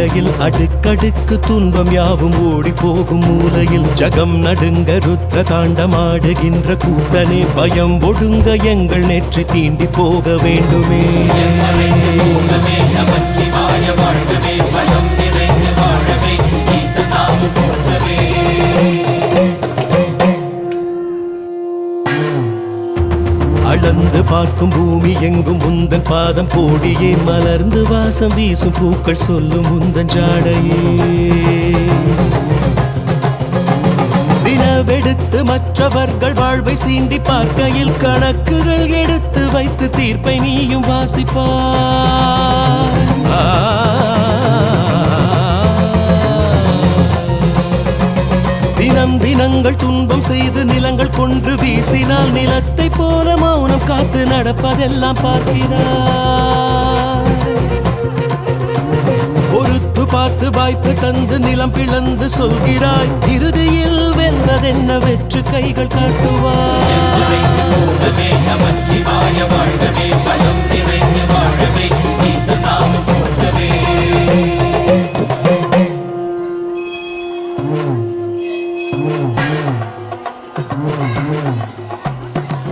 நிலையில் அடுக்கடுக்கு துன்பம் யாவும் ஓடி போகும் மூலையில். ஜகம் நடுங்க ருத்ர தாண்டமாடுகின்ற கூத்தனே பயம் ஒடுங்க எங்கள் நெற்றி தீண்டி போக வேண்டுமே. பார்க்கும் பூமி எங்கும் உந்தன் பாதம் போடியே மலர்ந்து வாசம் வீசும் பூக்கள் சொல்லும் உந்தன் ஜாடையே. தினவெடுத்து மற்றவர்கள் வாழ்வை சீண்டி பார்க்கையில் கணக்குகள் எடுத்து வைத்து தீர்ப்பை நீயும் வாசிப்பார். தினம் தினங்கள் துன்பம் செய்து நிலங்கள் கொன்று வீசினால் நிலத்தை போல மௌனம் காத்து நடப்பதெல்லாம் பார்க்கிறார் பொறுத்து பார்த்து வாய்ப்பு தந்து நிலம் பிளந்து சொல்கிறாய். இறுதியில் வெல்வதென்ன வெற்று கைகள் காட்டுவார் ஓங்கமே வாழ்கவே பலம் நிறைந்து வாழவே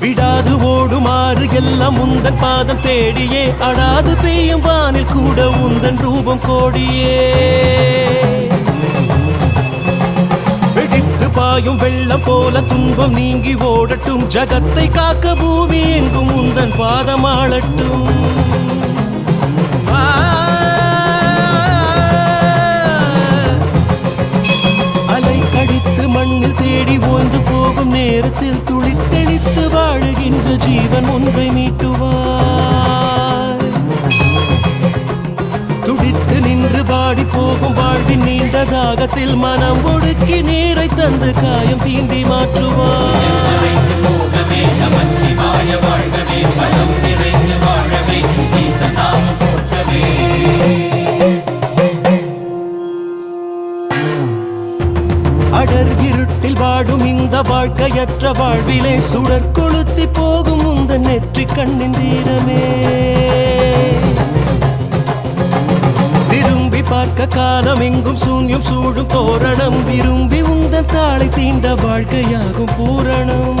விடாது ஓடுமாறு எல்லாம் உந்தன் பாதம் தேடியே. அடாது பெய்யும் வானில் கூட உந்தன் ரூபம் கோடியே. வெடித்து பாயும் வெள்ளம் போல துன்பம் நீங்கி ஓடட்டும். ஜகத்தை காக்க பூமி எங்கும் உந்தன் பாதம் ஓய்ந்து போகும் நேரத்தில் துளித்தெளித்து வாழுகின்ற ஜீவன் ஒன்றை மீட்டுவார். துடித்து நின்று பாடி போகும் வாழ்வின் நீண்ட தாகத்தில் மனம் ஒடுக்கி நீரை தந்து காயம் தீண்டி மாற்றுவார். அடர் இருட்டில் வாடும் இந்த வாழ்க்கையற்ற வாழ்விலே சுடர் கொளுத்தி போகும் உந்த நெற்றி கண்ணின் தீரமே. திரும்பி பார்க்க காலம் எங்கும் சூன்யம் சூடும் தோரணம். விரும்பி உந்த தாளை தீண்ட வாழ்க்கையாகும் பூரணம்.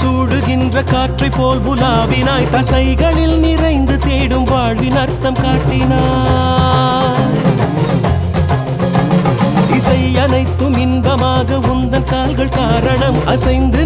சூடுகின்ற காற்றை போல் புலாவினாய் தசைகளில் நிறைந்து தேடும் வாழ்வின் அர்த்தம் காட்டினாய். இசை அனைத்தும் இன்பமாக உந்தன் கால்கள் காரணம் அசைந்து